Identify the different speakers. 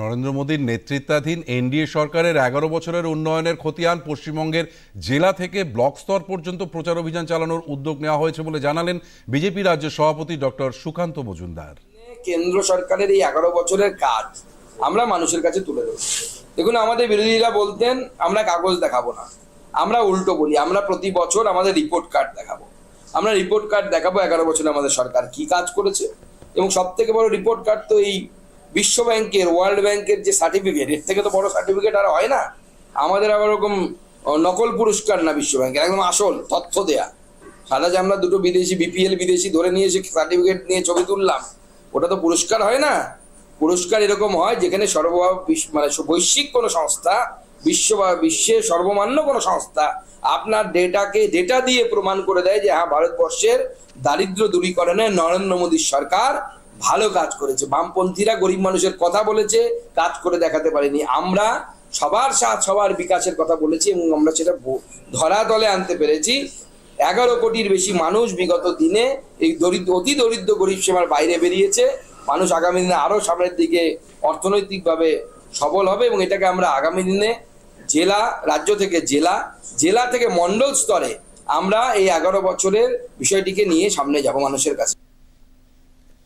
Speaker 1: নরেন্দ্র মোদীর নেতৃত্বাধীন এনডিএ সরকারের এগারো বছরের উন্নয়নের খতিয়ান পশ্চিমবঙ্গের জেলা থেকে ব্লক স্তর পর্যন্ত প্রচার অভিযান চালানোর উদ্যোগ নেওয়া হয়েছে বলে জানালেন বিজেপি রাজ্য সভাপতি ডক্টর সুকান্ত মজুমদার।
Speaker 2: কেন্দ্র সরকারের এই এগারো বছরের কাজ আমরা মানুষের কাছে তুলে দেবো দেখুন, আমাদের বিরোধীরা বলতেন, আমরা কাগজ দেখাবো না। আমরা উল্টো বলি, আমরা প্রতি বছর আমাদের রিপোর্ট কার্ড দেখাবো। আমরা রিপোর্ট কার্ড দেখাবো এগারো বছরে আমাদের সরকার কি কাজ করেছে। এবং সব থেকে বড় রিপোর্ট কার্ড তো এই বিশ্ব ব্যাংকের, ওয়ার্ল্ড ব্যাংকের যে সার্টিফিকেট এর থেকে তো বড় সার্টিফিকেট আর হয় না। আমাদের আবার ওরকম নকল পুরস্কার না বিশ্ব ব্যাংকের, একদম আসল, তথ্য দেয়া। সাদা যে আমরা দুটো বিদেশি বিপিএল বিদেশি ধরে নিয়ে এসে সার্টিফিকেট নিয়ে ছবি তুললাম। ওটা তো পুরস্কার হয় না। পুরস্কার এরকম হয় যেখানে সর্ব মানে বৈশ্বিক কোনো সংস্থা, বিশ্ব বা বিশ্বের সর্বমান্য কোনো সংস্থা আপনার ডেটাকে, ডেটা দিয়ে প্রমাণ করে দেয় যে হ্যাঁ ভারতবর্ষের দারিদ্র দূরীকরণে নরেন্দ্র মোদীর সরকার ভালো কাজ করেছে। বামপন্থীরা গরিব মানুষের কথা বলেছে, কাজ করে দেখাতে পারেনি। আমরা সবার সাথ, সবার বিকাশের কথা বলেছি এবং আমরা সেটা ব- ধরাতলে আনতে পেরেছি। এগারো কোটির বেশি মানুষ বিগত দিনে এই দরিদ্র, অতি দরিদ্র গরিব সীমার বাইরে বেরিয়েছে। মানুষ আগামী দিনে আরও সামনের দিকে অর্থনৈতিকভাবে সবল হবে এবং এটাকে আমরা আগামী দিনে জেলা, রাজ্য থেকে জেলা জেলা থেকে মন্ডল স্তরে আমরা এই এগারো বছরের বিষয়টিকে নিয়ে সামনে যাব মানুষের কাছে।